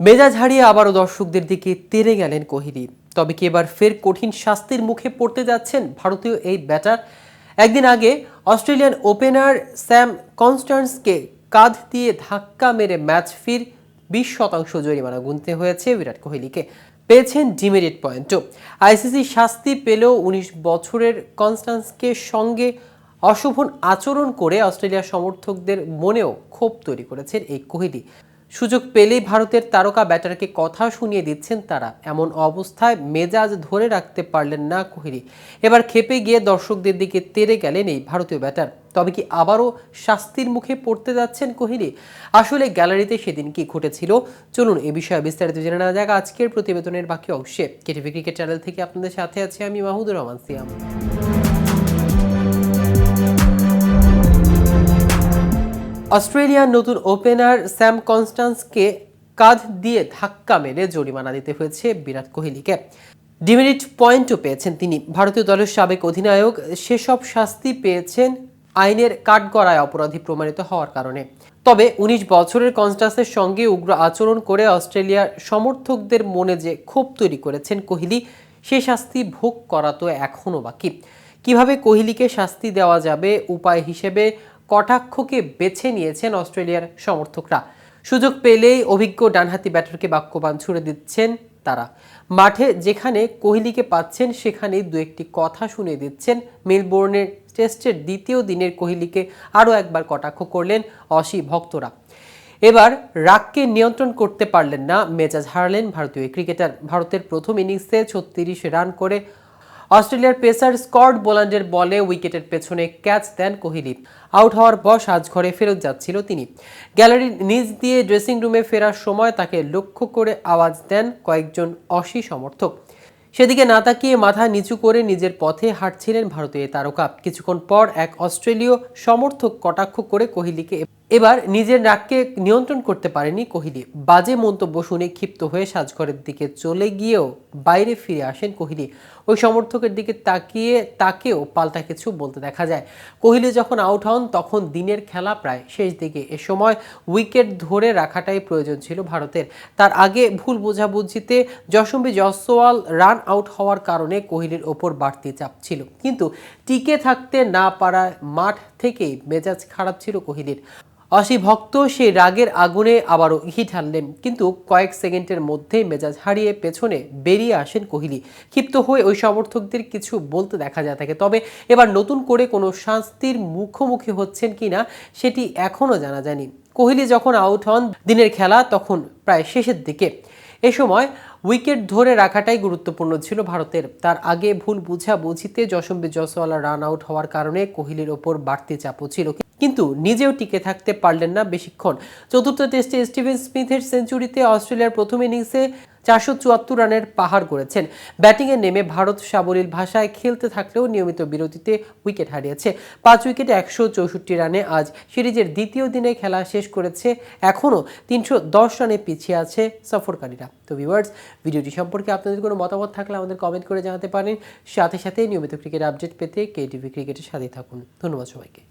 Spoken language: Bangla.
মেজাজ হারিয়ে আবারও দর্শকদের দিকে তেরে গেলেন কোহলি। তবে কি এবার ফের কঠিন শাস্তির মুখে পড়তে যাচ্ছেন ভারতীয় এই ব্যাটার? একদিন আগে অস্ট্রেলিয়ান ওপেনার স্যাম কনস্ট্যান্সকে কাঁধ দিয়ে ধাক্কা মেরে ম্যাচ ফির বিশ শতাংশ জরিমানা গুনতে হয়েছে বিরাট কোহলিকে। পেয়েছেন ডিমেরিট পয়েন্টও। আইসিসি শাস্তি পেলেও উনিশ বছরের কনস্টান্সকে সঙ্গে অশোভন আচরণ করে অস্ট্রেলিয়ার সমর্থকদের মনেও ক্ষোভ তৈরি করেছেন এই কোহলি। সুযোগ পেলেই ভারতের তারকা ব্যাটারকে কথা শুনিয়ে দিচ্ছেন তারা। এমন অবস্থায় মেজাজ ধরে রাখতে পারলেন না কোহলি। এবার খেপে গিয়ে দর্শকদের দিকে তেরে গেলেন এই ভারতীয় ব্যাটার। তবে কি আবারও শাস্তির মুখে পড়তে যাচ্ছেন কোহলি? আসলে গ্যালারিতে সেদিন কি ঘটেছিল? চলুন এ বিষয়ে বিস্তারিত জেনে নেওয়া যাক আজকের প্রতিবেদনের বাকি অংশে। কেটিভি ক্রিকেট চ্যানেল থেকে আপনাদের সাথে আছি আমি মাহমুদুর রহমান সিয়াম। অস্ট্রেলিয়ার নতুন ওপেনার স্যাম কনস্টান্সকে কাঁধ দিয়ে ধাক্কা মেরে জরিমানা দিতে হয়েছে বিরাট কোহলিকে। ডিমেরিট পয়েন্টও পেয়েছেন তিনি। ভারতীয় দলের সাবেক অধিনায়ক সেসব শাস্তি পেয়েছেন আইনের কাঠগড়ায় অপরাধী প্রমাণিত হওয়ার কারণে। তবে উনিশ বছরের কনস্টান্সের সঙ্গে উগ্র আচরণ করে অস্ট্রেলিয়ার সমর্থকদের মনে যে ক্ষোভ তৈরি করেছেন কোহলি, সে শাস্তি ভোগ করা তো এখনও বাকি। কীভাবে কোহলিকে শাস্তি দেওয়া যাবে উপায় হিসেবে কটাক্ষকে বেছে নিয়েছেন অস্ট্রেলিয়ার সমর্থকরা। সুযোগ পেলেই অভিজ্ঞ ডানহাতি ব্যাটারকে বাক্যবান ছুড়ে দিচ্ছেন তারা। মাঠে যেখানে কোহলিকে পাচ্ছেন, সেখানেই দু একটি কথা শুনে দিচ্ছেন মেলবোর্নের টেস্টের দ্বিতীয় দিনের কোহলিকে আরও একবার কটাক্ষ করলেন অসি ভক্তরা। এবার রাগকে নিয়ন্ত্রণ করতে পারলেন না, মেজাজ হারালেন ভারতীয় ক্রিকেটার। ভারতের প্রথম ইনিংসে ছত্রিশ রান করে অস্ট্রেলিয়ার পেসার স্কট বোলান্ডের বলে উইকেটের পেছনে ক্যাচ দেন কোহলি। আউট হওয়ার পর সাজঘরে ফেরত যাচ্ছিল তিনি। গ্যালারির নিচ দিয়ে ড্রেসিং রুমে ফেরার সময় তাকে লক্ষ্য করে আওয়াজ দেন কয়েকজন অসি সমর্থক। সেদিকে না তাকিয়ে মাথা নিচু করে নিজের পথে হাঁটছিলেন ভারতীয় তারকা। কিছুক্ষণ পর এক অস্ট্রেলীয় সমর্থক কটাক্ষ করে কোহলিকে এবার নিজের রাগকে নিয়ন্ত্রণ করতে পারেনি কোহলি। বাজে মন্তব্য শুনে ক্ষিপ্ত হয়ে সাজঘরের দিকে চলে গিয়েও বাইরে ফিরে আসেন কোহলি। ওই সমর্থকের দিকে তাকিয়ে তাকেও পাল্টা কিছু বলতে দেখা যায়। কোহলি যখন আউট হন, তখন দিনের খেলা প্রায় শেষ দিকে। এ সময় উইকেট ধরে রাখাটাই প্রয়োজন ছিল ভারতের। তার আগে ভুল বোঝাবুঝিতে যশম্বী জসওয়াল রান আউট হওয়ার কারণে কোহলির ওপর বাড়তি চাপ ছিল। কিন্তু টিকে থাকতে না পারায় মাঠ থেকেই মেজাজ খারাপ ছিল কোহলির। অসি ভক্ত সেই রাগের আগুনে আবারও হিট হারলেন কিন্তু কয়েক সেকেন্ডের মধ্যেই মেজাজ হারিয়ে পেছনে বেরিয়ে আসেন কোহলি। ক্ষিপ্ত হয়ে ওই সমর্থকদের কিছু বলতে দেখা যায় থাকে। তবে এবার নতুন করে কোনো শাস্তির মুখোমুখি হচ্ছেন কিনা সেটি এখনও জানা যায়নি। কোহলি যখন আউট হন দিনের খেলা তখন প্রায় শেষের দিকে। এ সময় উইকেট ধরে রাখাটাই গুরুত্বপূর্ণ ছিল ভারতের। তার আগে ভুল বুঝা বুঝিতে যশম্বী জসওয়ালা রান আউট হওয়ার কারণে কোহলির ওপর বাড়তি চাপও ছিল। কিন্তু নিজেও টিকে থাকতে পারলেন না বেশিক্ষণ। চতুর্থ টেস্টে স্টিভেন স্মিথের সেঞ্চুরিতে অস্ট্রেলিয়ার প্রথম ইনিংসে চারশো চুয়াত্তর রানের পাহাড় করেছেন ব্যাটিংয়ে নেমে ভারত সাবলীল ভাষায় খেলতে থাকলেও নিয়মিত বিরতিতে উইকেট হারিয়েছে। পাঁচ উইকেটে একশো চৌষট্টি রানে আজ সিরিজের দ্বিতীয় দিনে খেলা শেষ করেছে। এখনও তিনশো দশ রানে পিছিয়ে আছে সফরকারীরা। তো ভিউয়ার্স ভিডিওটি সম্পর্কে আপনাদের কোনো মতামত থাকলে আমাদের কমেন্ট করে জানাতে পারেন। সাথে সাথে নিয়মিত ক্রিকেট আপডেট পেতে কেটিভি ক্রিকেটের সাথে থাকুন। ধন্যবাদ সবাইকে।